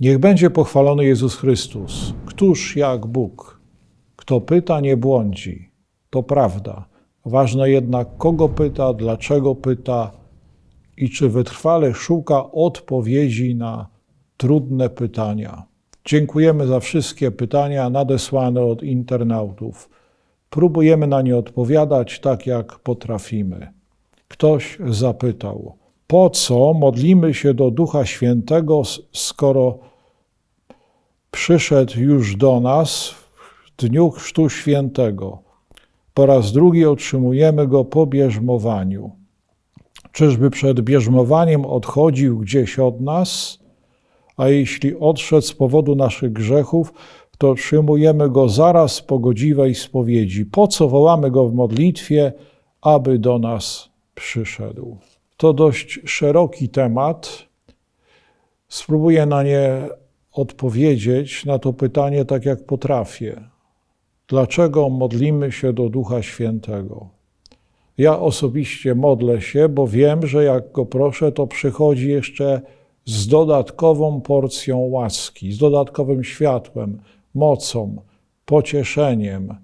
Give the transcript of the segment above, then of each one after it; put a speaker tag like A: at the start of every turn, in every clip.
A: Niech będzie pochwalony Jezus Chrystus. Któż jak Bóg? Kto pyta, nie błądzi. To prawda. Ważne jednak, kogo pyta, dlaczego pyta i czy wytrwale szuka odpowiedzi na trudne pytania. Dziękujemy za wszystkie pytania nadesłane od internautów. Próbujemy na nie odpowiadać tak, jak potrafimy. Ktoś zapytał, po co modlimy się do Ducha Świętego, skoro przyszedł już do nas w dniu Chrztu Świętego? Po raz drugi otrzymujemy go po bierzmowaniu. Czyżby przed bierzmowaniem odchodził gdzieś od nas? A jeśli odszedł z powodu naszych grzechów, to otrzymujemy go zaraz po godziwej spowiedzi. Po co wołamy go w modlitwie, aby do nas przyszedł? To dość szeroki temat. Spróbuję na nie odpowiedzieć, na to pytanie tak jak potrafię. Dlaczego modlimy się do Ducha Świętego? Ja osobiście modlę się, bo wiem, że jak go proszę, to przychodzi jeszcze z dodatkową porcją łaski, z dodatkowym światłem, mocą, pocieszeniem,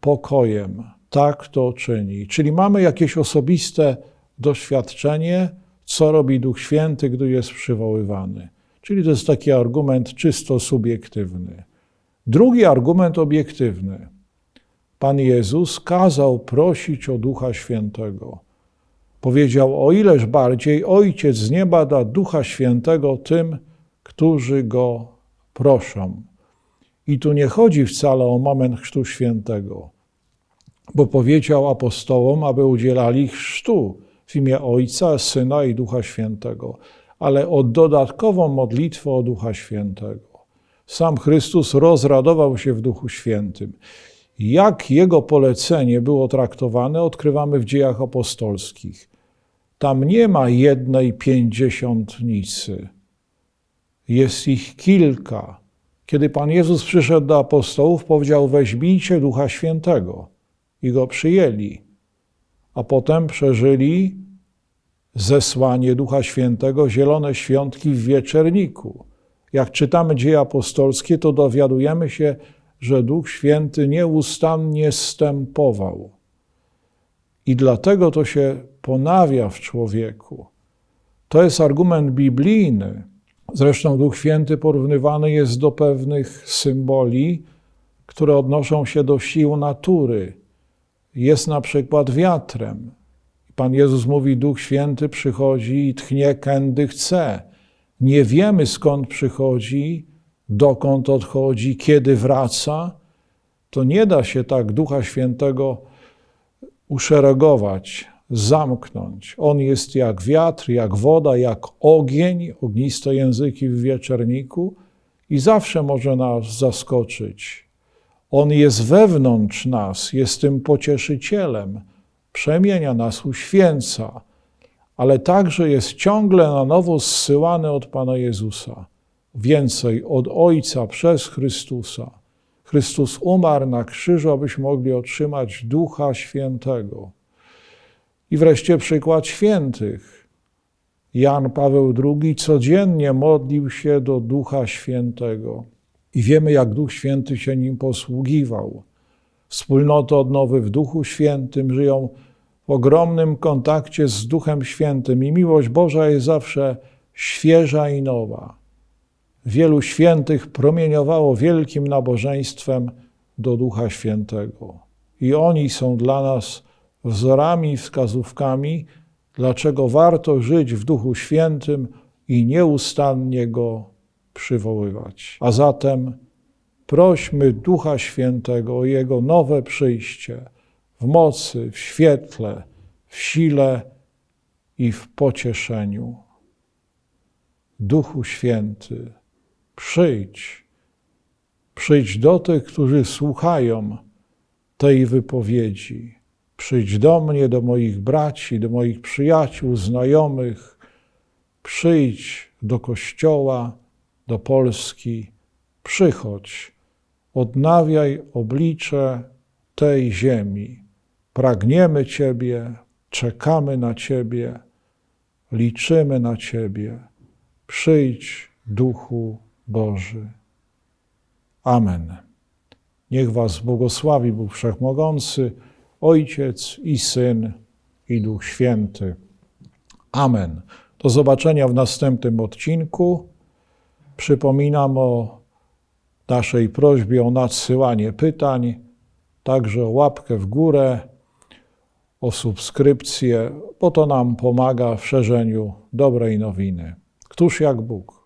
A: pokojem. Tak to czyni. Czyli mamy jakieś osobiste doświadczenie, co robi Duch Święty, gdy jest przywoływany. Czyli to jest taki argument czysto subiektywny. Drugi argument obiektywny. Pan Jezus kazał prosić o Ducha Świętego. Powiedział: O ileż bardziej Ojciec z nieba da Ducha Świętego tym, którzy go proszą. I tu nie chodzi wcale o moment Chrztu Świętego, bo powiedział apostołom, aby udzielali chrztu w imię Ojca, Syna i Ducha Świętego, ale o dodatkową modlitwę o Ducha Świętego. Sam Chrystus rozradował się w Duchu Świętym. Jak jego polecenie było traktowane, odkrywamy w dziejach apostolskich. Tam nie ma jednej pięćdziesiątnicy, jest ich kilka. Kiedy Pan Jezus przyszedł do apostołów, powiedział: Weźmijcie Ducha Świętego i go przyjęli, a potem przeżyli zesłanie Ducha Świętego, zielone świątki w wieczerniku. Jak czytamy dzieje apostolskie, to dowiadujemy się, że Duch Święty nieustannie stępował. I dlatego to się ponawia w człowieku. To jest argument biblijny. Zresztą Duch Święty porównywany jest do pewnych symboli, które odnoszą się do sił natury. Jest na przykład wiatrem. Pan Jezus mówi: Duch Święty przychodzi i tchnie kędy chce. Nie wiemy skąd przychodzi, dokąd odchodzi, kiedy wraca. To nie da się tak Ducha Świętego uszeregować, zamknąć. On jest jak wiatr, jak woda, jak ogień, ogniste języki w wieczerniku i zawsze może nas zaskoczyć. On jest wewnątrz nas, jest tym pocieszycielem, przemienia nas, uświęca, ale także jest ciągle na nowo zsyłany od Pana Jezusa. Więcej od Ojca przez Chrystusa. Chrystus umarł na krzyżu, abyśmy mogli otrzymać Ducha Świętego. I wreszcie przykład świętych. Jan Paweł II codziennie modlił się do Ducha Świętego. I wiemy, jak Duch Święty się nim posługiwał. Wspólnoty odnowy w Duchu Świętym żyją w ogromnym kontakcie z Duchem Świętym i miłość Boża jest zawsze świeża i nowa. Wielu świętych promieniowało wielkim nabożeństwem do Ducha Świętego. I oni są dla nas wzorami wskazówkami, dlaczego warto żyć w Duchu Świętym i nieustannie go przywoływać. A zatem prośmy Ducha Świętego o Jego nowe przyjście w mocy, w świetle, w sile i w pocieszeniu. Duchu Święty, przyjdź, przyjdź do tych, którzy słuchają tej wypowiedzi. Przyjdź do mnie, do moich braci, do moich przyjaciół, znajomych. Przyjdź do Kościoła, do Polski. Przychodź, odnawiaj oblicze tej ziemi. Pragniemy Ciebie, czekamy na Ciebie, liczymy na Ciebie. Przyjdź, Duchu Boży. Amen. Niech Was błogosławi Bóg Wszechmogący, Ojciec i Syn i Duch Święty. Amen. Do zobaczenia w następnym odcinku. Przypominam o naszej prośbie o nadsyłanie pytań, także o łapkę w górę, o subskrypcję, bo to nam pomaga w szerzeniu dobrej nowiny. Któż jak Bóg?